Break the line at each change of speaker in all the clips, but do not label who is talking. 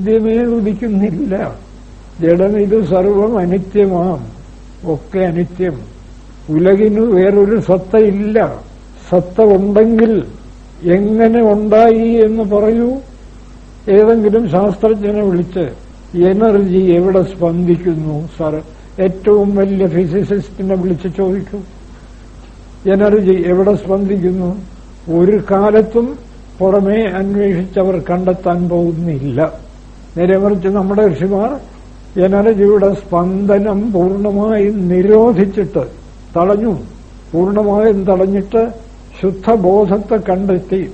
ആദ്യമേ ഉദിക്കുന്നില്ല ജഡം ഇത് സർവം അനിത്യമാം. ഒക്കെ അനിത്യം. ഉലകിന് വേറൊരു സത്തയില്ല. സത്ത ഉണ്ടെങ്കിൽ എങ്ങനെ ഉണ്ടായി എന്ന് പറയൂ? ഏതെങ്കിലും ശാസ്ത്രജ്ഞനെ വിളിച്ച് എനർജി എവിടെ സ്പന്ദിക്കുന്നു സർ? ഏറ്റവും വലിയ ഫിസിസിസ്റ്റിനെ വിളിച്ച് ചോദിക്കൂ. എനർജി എവിടെ സ്പന്ദിക്കുന്നു? ഒരു കാലത്തും പുറമേ അന്വേഷിച്ചവർ കണ്ടെത്താൻ പോകുന്നില്ല. നേരെ മറിച്ച് നമ്മുടെ ഋഷിമാർ എനർജിയുടെ സ്പന്ദനം പൂർണമായും നിരോധിച്ചിട്ട് തടഞ്ഞു. പൂർണമായും തടഞ്ഞിട്ട് ശുദ്ധബോധത്തെ കണ്ടെത്തി.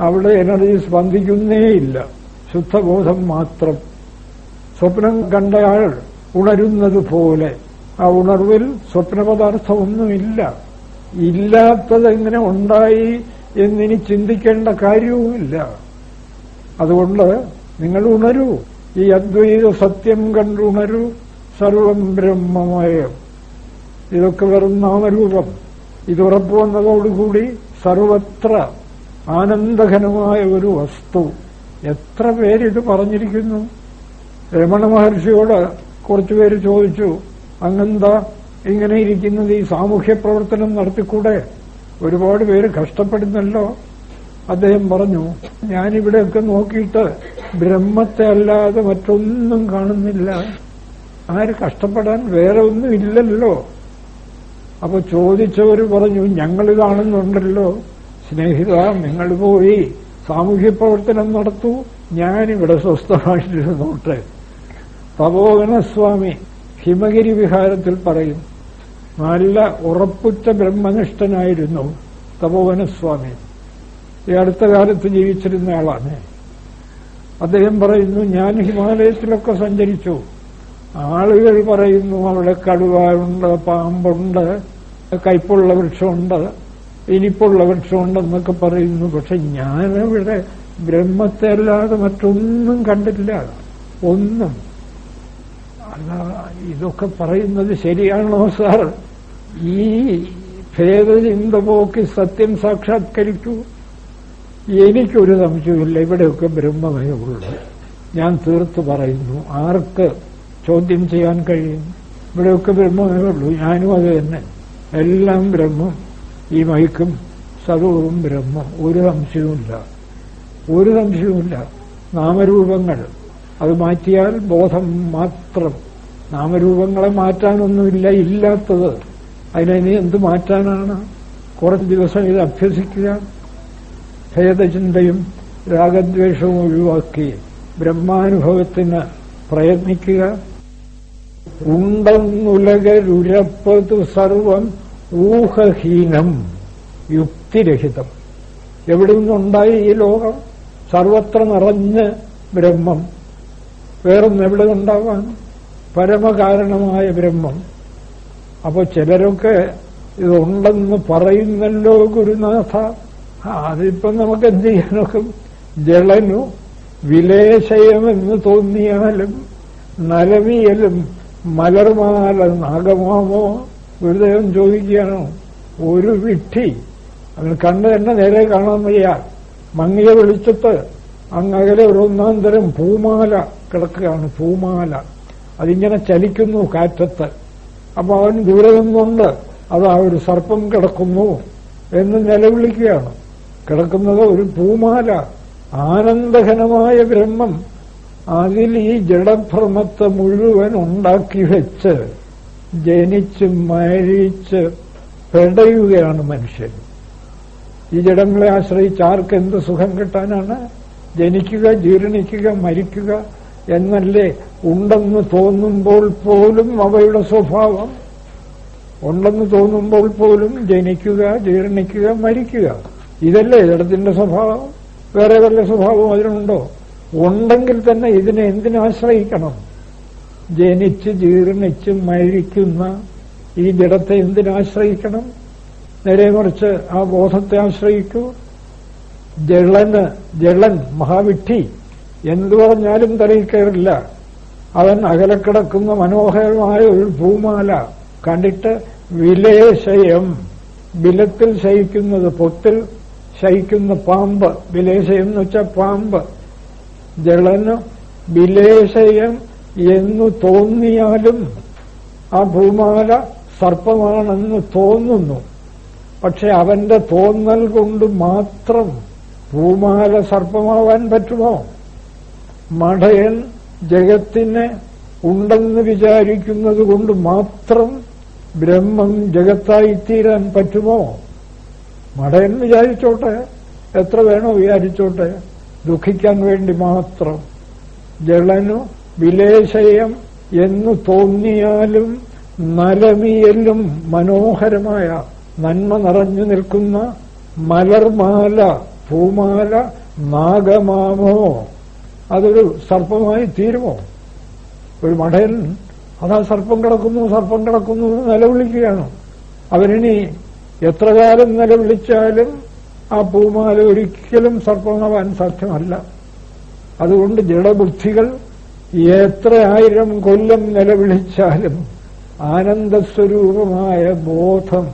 അവിടെ എനർജി സ്പന്ദിക്കുന്നേയില്ല. ശുദ്ധബോധം മാത്രം. സ്വപ്നം കണ്ടയാൾ ഉണരുന്നത് പോലെ ആ ഉണർവിൽ സ്വപ്നപദാർത്ഥമൊന്നുമില്ല. ഇല്ലാത്തതെങ്ങനെ ഉണ്ടായി എന്നിനി ചിന്തിക്കേണ്ട കാര്യവുമില്ല. അതുകൊണ്ട് നിങ്ങൾ ഉണരൂ ഈ അദ്വൈത സത്യം കണ്ടുണരൂ. സർവം ബ്രഹ്മമയം. ഇതൊക്കെ വെറും നാമരൂപം. ഇതുറപ്പ് വന്നതോടുകൂടി സർവത്ര ആനന്ദഘനമായ ഒരു വസ്തു. എത്ര പേരിത് പറഞ്ഞിരിക്കുന്നു? രമണ മഹർഷിയോട് കുറച്ചുപേര് ചോദിച്ചു അങ്ങെന്താ ഇങ്ങനെ ഇരിക്കുന്നത് ഈ സാമൂഹ്യ പ്രവർത്തനം നടത്തിക്കൂടെ? ഒരുപാട് പേര് കഷ്ടപ്പെടുന്നല്ലോ. അദ്ദേഹം പറഞ്ഞു ഞാനിവിടെയൊക്കെ നോക്കിയിട്ട് ബ്രഹ്മത്തെ അല്ലാതെ മറ്റൊന്നും കാണുന്നില്ല. ആര് കഷ്ടപ്പെടാൻ വേറെ ഒന്നും ഇല്ലല്ലോ. അപ്പൊ ചോദിച്ചവർ പറഞ്ഞു ഞങ്ങൾ കാണുന്നുണ്ടല്ലോ. സ്നേഹിത നിങ്ങൾ പോയി സാമൂഹ്യ പ്രവർത്തനം നടത്തൂ. ഞാനിവിടെ സ്വസ്ഥമായിട്ടിരുന്നോട്ടെ. തപോവനസ്വാമി ഹിമഗിരി വിഹാരത്തിൽ പറയും നല്ല ഉറപ്പുറ്റ ബ്രഹ്മനിഷ്ഠനായിരുന്നു തപോവനസ്വാമി. ഈ അടുത്ത കാലത്ത് ജീവിച്ചിരുന്ന ആളാണ്. അദ്ദേഹം പറയുന്നു ഞാൻ ഹിമാലയത്തിലൊക്കെ സഞ്ചരിച്ചു. ആളുകൾ പറയുന്നു അവിടെ കടുവയുണ്ട് പാമ്പുണ്ട് കയ്പുള്ള വൃക്ഷമുണ്ട് ഇനിപ്പുള്ള വൃക്ഷമുണ്ടെന്നൊക്കെ പറയുന്നു. പക്ഷെ ഞാനവിടെ ബ്രഹ്മത്തെ അല്ലാതെ മറ്റൊന്നും കണ്ടില്ല ഒന്നും. അല്ല ഇതൊക്കെ പറയുന്നത് ശരിയാണോ സാർ? ഈ ഭേദചിന്ത പോക്കി സത്യം സാക്ഷാത്കരിക്കൂ. എനിക്കൊരു സംശയമില്ല ഇവിടെയൊക്കെ ബ്രഹ്മമേ ഉള്ളൂ. ഞാൻ തീർത്ത് പറയുന്നു. ആർക്ക് ചോദ്യം ചെയ്യാൻ കഴിയും? ഇവിടെയൊക്കെ ബ്രഹ്മമേ ഉള്ളൂ. ഞാനും അത് തന്നെ. എല്ലാം ബ്രഹ്മം. ഈ മൈക്കും സർവവും ബ്രഹ്മം. ഒരു സംശയവുമില്ല. ഒരു സംശയവുമില്ല. നാമരൂപങ്ങൾ. അത് മാറ്റിയാൽ ബോധം മാത്രം. നാമരൂപങ്ങളെ മാറ്റാനൊന്നുമില്ല. ഇല്ലാത്തത്. അതിനെ എന്ത് മാറ്റാനാണ്? കുറച്ച് ദിവസം ഇത് അഭ്യസിക്കുക. ഭേദചിന്തയും രാഗദ്വേഷവും ഒഴിവാക്കി ബ്രഹ്മാനുഭവത്തിന് പ്രയത്നിക്കുക. ഉണ്ടെന്നുലകരുരപ്പതു സർവം ഊഹഹീനം യുക്തിരഹിതം. എവിടെ നിന്നുണ്ടായി ഈ ലോകം? സർവത്ര നിറഞ്ഞ് ബ്രഹ്മം. വേറൊന്നും എവിടെ ഉണ്ടാവാൻ പരമകാരണമായ ബ്രഹ്മം. അപ്പോൾ ചിലരൊക്കെ ഇതുണ്ടെന്ന് പറയുന്നല്ലോ ഗുരുനാഥ. അതിപ്പം നമുക്ക് എന്ത് ചെയ്യാനൊക്കെ ജളനു വിലേശയമെന്ന് തോന്നിയാലും നലവിയലും മലർമാല നാഗമാമോ ഗുരുദേവൻ ചോദിക്കുകയാണോ ഒരു വിട്ടി അവന് കണ്ണ് തന്നെ നേരെ കാണാൻ വയ്യ. മങ്ങിയ വെളിച്ചത്ത് അങ്ങകലെ ഒരു ഒന്നാം തരം പൂമാല കിടക്കുകയാണ് പൂമാല. അതിങ്ങനെ ചലിക്കുന്നു കാറ്റത്ത്. അപ്പൊ അവൻ ദൂരെ നിന്നുണ്ട് അത് ഒരു സർപ്പം കിടക്കുന്നു എന്ന് നിലവിളിക്കുകയാണ്. കിടക്കുന്നത് ഒരു പൂമാല. ആനന്ദഘനമായ ബ്രഹ്മം അതിൽ ഈ ജഡഭ്രമത്തെ മുഴുവൻ ഉണ്ടാക്കി വെച്ച് ജനിച്ച് മരിച്ച് പെടയുകയാണ് മനുഷ്യൻ. ഈ ജഡങ്ങളെ ആശ്രയിച്ച് ആർക്ക് എന്ത് സുഖം കിട്ടാനാണ്? ജനിക്കുക ജീർണിക്കുക മരിക്കുക എന്നല്ലേ ഉണ്ടെന്ന് തോന്നുമ്പോൾ പോലും അവയുടെ സ്വഭാവം. ഉണ്ടെന്ന് തോന്നുമ്പോൾ പോലും ജനിക്കുക ജീർണിക്കുക മരിക്കുക. ഇതല്ലേ ജഡത്തിന്റെ സ്വഭാവം? വേറെ വല്ല സ്വഭാവം അതിനുണ്ടോ ഉണ്ടെങ്കിൽ തന്നെ ഇതിനെ എന്തിനാശ്രയിക്കണം ജനിച്ച് ജീർണിച്ച് മരിക്കുന്ന ഈ ജഡത്തെ എന്തിനാശ്രയിക്കണം നേരെ മറിച്ച് ആ ബോധത്തെ ആശ്രയിക്കൂ. ജളന് ജളൻ മഹാവിട്ടി എന്തു പറഞ്ഞാലും തലയിൽ കയറില്ല. അവൻ അകലെ കിടക്കുന്ന മനോഹരമായ ഒരു ഭൂമാല കണ്ടിട്ട് വിലേശയം. ബിലത്തിൽ ശയിക്കുന്നത് പൊത്തിൽ ശയിക്കുന്ന പാമ്പ് വിലേശയം എന്ന് വെച്ചാൽ പാമ്പ്. ജളന് വിലേശയം എന്നു തോന്നിയാലും ആ ഭൂമാല സർപ്പമാണെന്ന് തോന്നുന്നു. പക്ഷെ അവന്റെ തോന്നൽ കൊണ്ട് മാത്രം ഭൂമാല സർപ്പമാവാൻ പറ്റുമോ? മഠയൻ ജഗത്തിനെ ഉണ്ടെന്ന് വിചാരിക്കുന്നത് കൊണ്ട് മാത്രം ബ്രഹ്മം ജഗത്തായിത്തീരാൻ പറ്റുമോ? മഠയൻ വിചാരിച്ചോട്ടെ എത്ര വേണോ വിചാരിച്ചോട്ടെ ദുഃഖിക്കാൻ വേണ്ടി മാത്രം. ജളനു വിലേശയം എന്ന് തോന്നിയാലും നലമിയലും മനോഹരമായ നന്മ നിറഞ്ഞു നിൽക്കുന്ന മലർമാല പൂമാല നാഗമാമോ? അതൊരു സർപ്പമായി തീരുമോ? ഒരു മടയൻ അതാ സർപ്പം കിടക്കുന്നു സർപ്പം കിടക്കുന്നു നിലവിളിക്കുകയാണ്. അവരിനി എത്ര കാലം നിലവിളിച്ചാലും ആ പൂമാല ഒരിക്കലും സർപ്പമാവാൻ സാധ്യമല്ല. അതുകൊണ്ട് ജഡബുദ്ധികൾ എത്ര ആയിരം കൊല്ലം നിലവിളിച്ചാലും ആനന്ദസ്വരൂപമായ ബോധം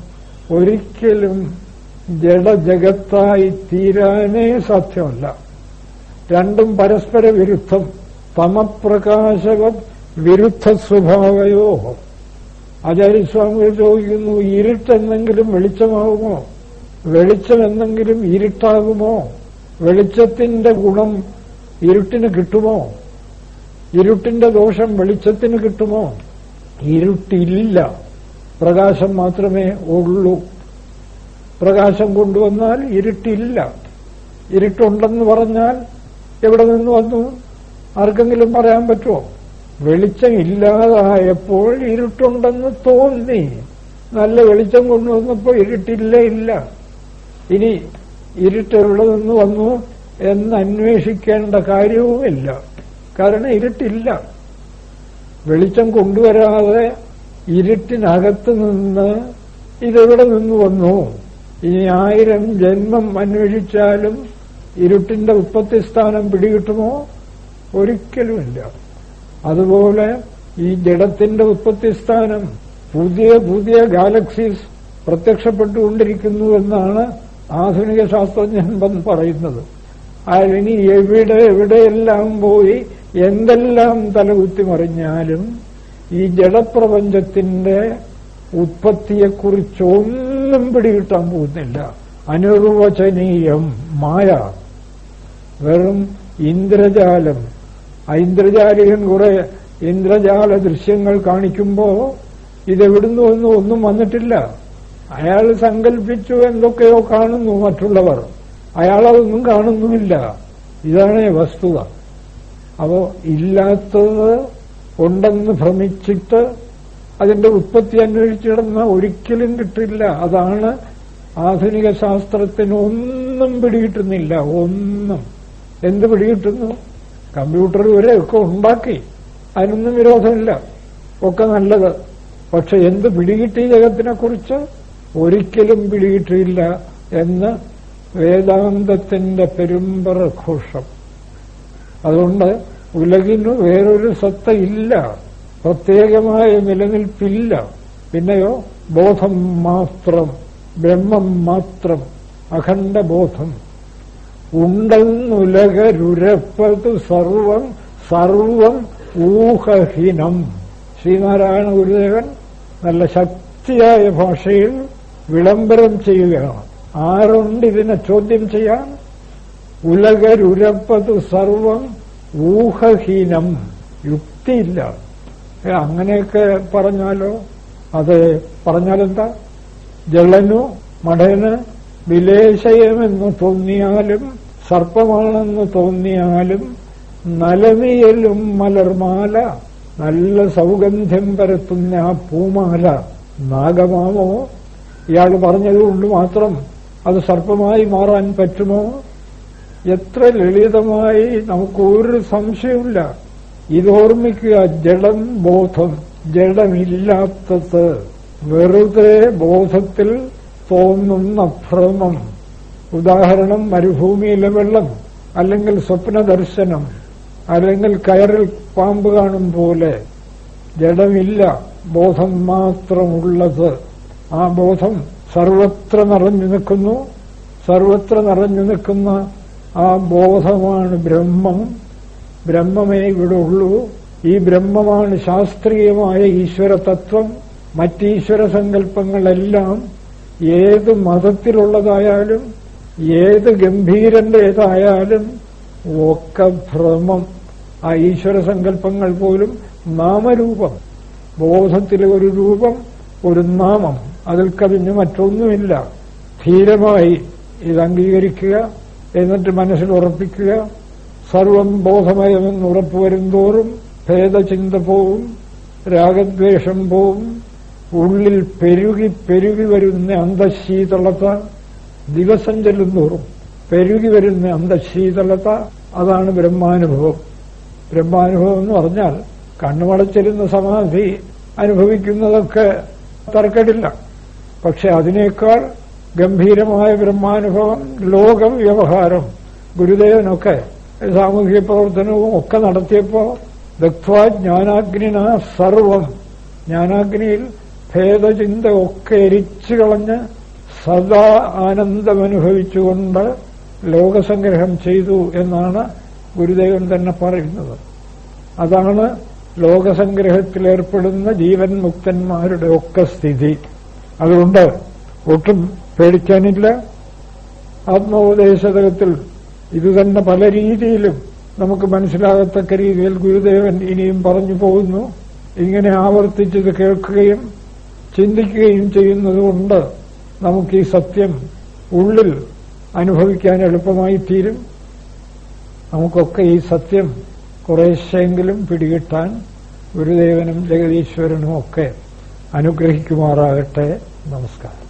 ഒരിക്കലും ജഡജഗത്തായി തീരാനേ സാധ്യമല്ല. രണ്ടും പരസ്പര വിരുദ്ധം തമപ്രകാശകം വിരുദ്ധ സ്വഭാവയോ ആചാര്യസ്വാമികൾ ചോദിക്കുന്നു ഇരുട്ടെന്നെങ്കിലും വെളിച്ചമാകുമോ? വെളിച്ചം എന്തെങ്കിലും ഇരുട്ടാകുമോ? വെളിച്ചത്തിന്റെ ഗുണം ഇരുട്ടിന് കിട്ടുമോ? ഇരുട്ടിന്റെ ദോഷം വെളിച്ചത്തിന് കിട്ടുമോ? ഇരുട്ടില്ല. പ്രകാശം മാത്രമേ ഉള്ളൂ. പ്രകാശം കൊണ്ടുവന്നാൽ ഇരുട്ടില്ല. ഇരുട്ടുണ്ടെന്ന് പറഞ്ഞാൽ എവിടെ നിന്ന് വന്നു? ആർക്കെങ്കിലും പറയാൻ പറ്റുമോ? വെളിച്ചം ഇല്ലാതായപ്പോൾ ഇരുട്ടുണ്ടെന്ന് തോന്നി. നല്ല വെളിച്ചം കൊണ്ടുവന്നപ്പോൾ ഇരുട്ടില്ലേ ഇല്ല. ഇനി ഇരുട്ട് എവിടെ നിന്ന് വന്നു എന്ന് അന്വേഷിക്കേണ്ട കാര്യവുമില്ല. കാരണം ഇരുട്ടില്ല. വെളിച്ചം കൊണ്ടുവരാതെ ഇരുട്ടിനകത്ത് നിന്ന് ഇതെവിടെ നിന്ന് വന്നു? ഇനി ആയിരം ജന്മം അന്വേഷിച്ചാലും ഇരുട്ടിന്റെ ഉത്പത്തി സ്ഥാനം പിടികിട്ടുമോ? ഒരിക്കലുമില്ല. അതുപോലെ ഈ ജഡത്തിന്റെ ഉത്പത്തി സ്ഥാനം പുതിയ പുതിയ ഗാലക്സീസ് പ്രത്യക്ഷപ്പെട്ടുകൊണ്ടിരിക്കുന്നു എന്നാണ് ആധുനിക ശാസ്ത്രജ്ഞൻ പറയുന്നത്. അതിനി എവിടെ എവിടെയെല്ലാം പോയി എന്തെല്ലാം തലകുത്തി മറിഞ്ഞാലും ഈ ജഡപ്രപഞ്ചത്തിന്റെ ഉത്പത്തിയെക്കുറിച്ചൊന്നും പിടികിട്ടാൻ പോകുന്നില്ല. അനിർവചനീയം മായ. വെറും ഇന്ദ്രജാലം ആ ഇന്ദ്രജാലികൻ കുറെ ഇന്ദ്രജാല ദൃശ്യങ്ങൾ കാണിക്കുമ്പോ ഇതെവിടുന്നു ഒന്നും ഒന്നും വന്നിട്ടില്ല. അയാൾ സങ്കല്പിച്ചു എന്തൊക്കെയോ കാണുന്നു മറ്റുള്ളവർ. അയാളതൊന്നും കാണുന്നുമില്ല. ഇതാണ് വസ്തുത. അപ്പോ ഇല്ലാത്തത് ഉണ്ടെന്ന് ഭ്രമിച്ചിട്ട് അതിന്റെ ഉത്പത്തി അന്വേഷിച്ചിടുന്ന ഒരിക്കലും കിട്ടില്ല. അതാണ് ആധുനിക ശാസ്ത്രത്തിന് ഒന്നും പിടികിട്ടുന്നില്ല. ഒന്നും. എന്ത് പിടികിട്ടുന്നു? കമ്പ്യൂട്ടർ വരെ ഒക്കെ ഉണ്ടാക്കി. അതിനൊന്നും വിരോധമില്ല. ഒക്കെ നല്ലത്. പക്ഷെ എന്ത് പിടികിട്ടി ജഗത്തിനെക്കുറിച്ച്? ഒരിക്കലും പിടികിട്ടിയില്ല എന്ന് വേദാന്തത്തിന്റെ പെരുമ്പറ ഘോഷം. അതുകൊണ്ട് ഉലകിന് വേറൊരു സത്ത ഇല്ല പ്രത്യേകമായ നിലനിൽപ്പില്ല. പിന്നെയോ ബോധം മാത്രം ബ്രഹ്മം മാത്രം അഖണ്ഡ ബോധം ഉണ്ടെന്നുലകരുരപ്പത് സർവം സർവം ഊഹഹീനം. ശ്രീനാരായണ ഗുരുദേവൻ നല്ല ശക്തിയായ ഭാഷയിൽ വിളംബരം ചെയ്യുകയാണ്. ആരുണ്ട് ഇതിനെ ചോദ്യം ചെയ്യാൻ? ഉലകരുരപ്പത് സർവം ഊഹഹീനം. യുക്തിയില്ല. അങ്ങനെയൊക്കെ പറഞ്ഞാലോ? അത് പറഞ്ഞാലെന്താ? ജളനു മടയന് വിലേശയമെന്ന് തോന്നിയാലും സർപ്പമാണെന്ന് തോന്നിയാലും നലമിയലും മലർമാല നല്ല സൗഗന്ധ്യം പരത്തുന്ന ആ പൂമാല നാഗമാമോ? ഇയാൾ പറഞ്ഞതുകൊണ്ട് മാത്രം അത് സർപ്പമായി മാറാൻ പറ്റുമോ? എത്ര ലളിതമായി നമുക്കൊരു സംശയമില്ല ഇതോർമ്മിക്കുക ജഡം ബോധം ജഡമില്ലാത്തത് വെറുതെ ബോധത്തിൽ തോന്നുന്ന ഭ്രമം ഉദാഹരണം മരുഭൂമിയിലെ വെള്ളം അല്ലെങ്കിൽ സ്വപ്ന ദർശനം അല്ലെങ്കിൽ കയറിൽ പാമ്പ് കാണും പോലെ. ജഡമില്ല ബോധം മാത്രമുള്ളത്. ആ ബോധം സർവത്ര നിറഞ്ഞു നിൽക്കുന്നു. സർവത്ര നിറഞ്ഞു നിൽക്കുന്ന ആ ബോധമാണ് ബ്രഹ്മം. ബ്രഹ്മമേ ഇവിടെ ഉള്ളൂ. ഈ ബ്രഹ്മമാണ് ശാസ്ത്രീയമായ ഈശ്വരതത്വം. മറ്റീശ്വര സങ്കല്പങ്ങളെല്ലാം ഏത് മതത്തിലുള്ളതായാലും ഏത് ഗംഭീരന്റേതായാലും ഒക്കെ ഭ്രമം ആ ഈശ്വര സങ്കല്പങ്ങൾ പോലും നാമരൂപം. ബോധത്തിലെ ഒരു രൂപം ഒരു നാമം. അതിൽ കവിഞ്ഞ് മറ്റൊന്നുമില്ല. ധീരമായി ഇത് അംഗീകരിക്കുക എന്നിട്ട് മനസ്സിൽ ഉറപ്പിക്കുക. സർവം ബോധമയമെന്ന് ഉറപ്പുവരും തോറും ഭേദചിന്ത പോവും രാഗദ്വേഷം പോവും ഉള്ളിൽ പെരുകി പെരുകി വരുന്ന അന്തശീതളത ദിവസം ചെല്ലുന്തോറും പെരുകി വരുന്ന അന്തശീതളത അതാണ് ബ്രഹ്മാനുഭവം. ബ്രഹ്മാനുഭവം എന്ന് പറഞ്ഞാൽ കണ്ണുമടച്ചിരുന്ന സമാധി അനുഭവിക്കുന്നതൊക്കെ തർക്കടില്ല. പക്ഷെ അതിനേക്കാൾ ഗംഭീരമായ ബ്രഹ്മാനുഭവം ലോക വ്യവഹാരം ഗുരുദേവനൊക്കെ സാമൂഹിക പ്രവർത്തനവും ഒക്കെ നടത്തിയപ്പോ ദഗ്ധ്വാ ജ്ഞാനാഗ്നിന സർവം. ജ്ഞാനാഗ്നിയിൽ ഭേദചിന്ത ഒക്കെ എരിച്ചു കളഞ്ഞ് സദാ ആനന്ദമനുഭവിച്ചുകൊണ്ട് ലോകസംഗ്രഹം ചെയ്തു എന്നാണ് ഗുരുദേവൻ തന്നെ പറയുന്നത്. അതാണ് ലോകസംഗ്രഹത്തിലേർപ്പെടുന്ന ജീവൻ മുക്തന്മാരുടെ ഒക്കെ സ്ഥിതി. അതുകൊണ്ട് ഒട്ടും പേടിക്കാനില്ല. ആത്മോപദേശതകത്തിൽ ഇതുതന്നെ പല രീതിയിലും നമുക്ക് മനസ്സിലാകത്തക്ക രീതിയിൽ ഗുരുദേവൻ ഇനിയും പറഞ്ഞു പോകുന്നു. ഇങ്ങനെ ആവർത്തിച്ചത് കേൾക്കുകയും ചിന്തിക്കുകയും ചെയ്യുന്നതുകൊണ്ട് നമുക്ക് ഈ സത്യം ഉള്ളിൽ അനുഭവിക്കാൻ എളുപ്പമായി തീരും. നമുക്കൊക്കെ ഈ സത്യം കുറേശ്ശെങ്കിലും പിടികിട്ടാൻ ഗുരുദേവനും ജഗദീശ്വരനും ഒക്കെ അനുഗ്രഹിക്കുമാറാകട്ടെ. നമസ്കാരം.